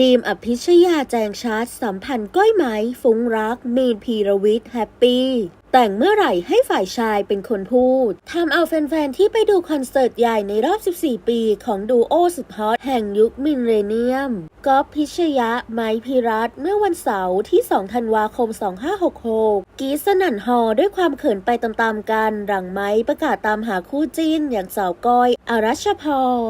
ดีมอภิชยาแจงชาร์ตสัมพันธ์ก้อยไหม ฟุ้งรัก มีนพีรวิทย์แฮปปี้ แต่งเมื่อไหร่ให้ฝ่ายชายเป็นคนพูด ทำเอาแฟน ๆ ที่ไปดูคอนเสิร์ตใหญ่ในรอบ 14 ปีของดูโอสุดฮอตแห่งยุคมินเรเนียมก๊อฟพิชยะ ไมพิรัตเมื่อวันเสาร์ที่ 2 ธันวาคม 2566 กีสนั่นฮอด้วยความเขินไปตามๆกัน หลังไม้ประกาศตามหาคู่จิ้น อย่างสาวก้อยอารัชพ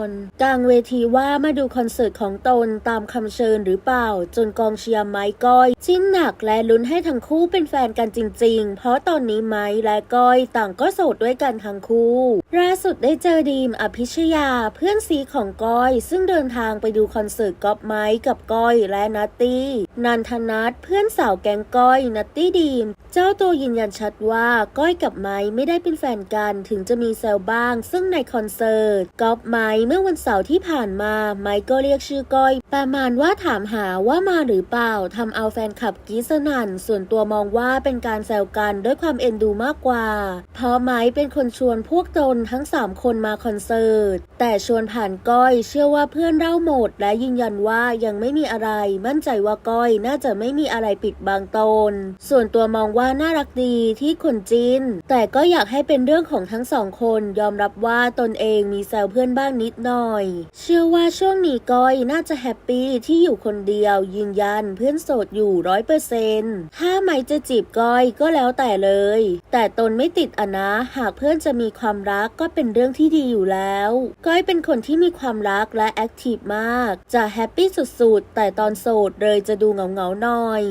ร กลางเวทีว่ามาดูคอนเสิร์ตของตนตามคำเชิญหรือเปล่า จนกองเชียร์ไม้ก้อยจิ้นหนักและลุ้นให้ทั้งคู่เป็นแฟนกันจริง ๆ เพราะตอนนี้ไม้และก้อยต่างก็โสดด้วยกันทั้งคู่ล่าสุดได้เจอดีมอภิชยาเพื่อนซีของก้อย ซึ่งเดินทางไปดูคอนเสิร์ตก๊อฟไม้กับก้อยและนัตตี้นันทนัทเพื่อนสาวแกงก้อยนัตตี้ดีม เจ้าตัวยืนยันชัดว่าก้อยกับไม้ไม่ได้เป็นแฟนกันถึงจะมีแซวบ้าง ซึ่งในคอนเสิร์ตก๊อฟไม้เมื่อวันเสาร์ที่ผ่านมา ไม้ก็เรียกชื่อก้อย ประมาณว่าถามหาว่ามาหรือเปล่าทำเอาแฟนคลับกีสนั่นส่วนตัวมองว่าเป็นการแซวกันด้วยความเอ็นดูมากกว่า เพราะไม้เป็นคนชวนพวกตนทั้ง 3 คนมาคอนเสิร์ต แต่ชวนผ่านก้อยเชื่อว่าเพื่อนเล่าหมด และยืนยันว่ายังไม่มีอะไร มั่นใจว่าก้อยน่าจะไม่มีอะไรปิดบังตน ส่วนตัวมองว่าน่ารักดีที่คนจินแต่ก็อยากให้เป็นเรื่องของทั้งสองคนยอมรับว่าตนเองมีแซวเพื่อนบ้างนิดหน่อย เชื่อว่าช่วงนี้ก้อยน่าจะแฮปปี้ที่อยู่คนเดียว ยืนยันเพื่อนโสดอยู่ร้อยเปอร์เซนต์ถ้าไม่จะจีบก้อยก็แล้วแต่เลย แต่ตนไม่ติดอะนะ หากเพื่อนจะมีความรักกก็เป็นเรื่องที่ดีอยู่แล้วก้อยเป็นคนที่มีความรักและแอคทีฟมาก จะแฮปปี้สุดๆ แต่ตอนโสดเลยจะดูเหงาๆหน่อย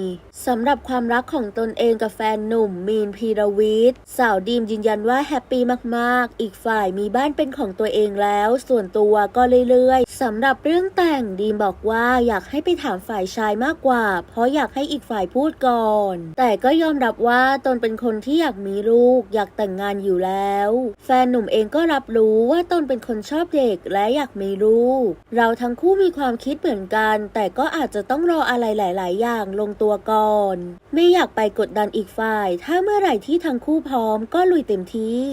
สำหรับความรักของตนเองกับแฟนหนุ่มมีนพีรวิทย์สาวดีมยืนยันว่าแฮปปี้มากๆ อีกฝ่ายมีบ้านเป็นของตัวเองแล้ว ส่วนตัวก็เรื่อยๆสำหรับเรื่องแต่งดีมบอกว่าอยากให้ไปถามฝ่ายชายมากกว่า เพราะอยากให้อีกฝ่ายพูดก่อน แต่ก็ยอมรับว่าตนเป็นคนที่อยากมีลูก อยากแต่งงานอยู่แล้ว แฟนหนุ่มเองก็รับรู้ว่าตนเป็นคนชอบเด็กและอยากมีลูก เราทั้งคู่มีความคิดเหมือนกัน แต่ก็อาจจะต้องรออะไรหลาย ๆ อย่างลงตัวก่อน ไม่อยากไปกดดันอีกฝ่าย ถ้าเมื่อไหร่ที่ทั้งคู่พร้อมก็ลุยเต็มที่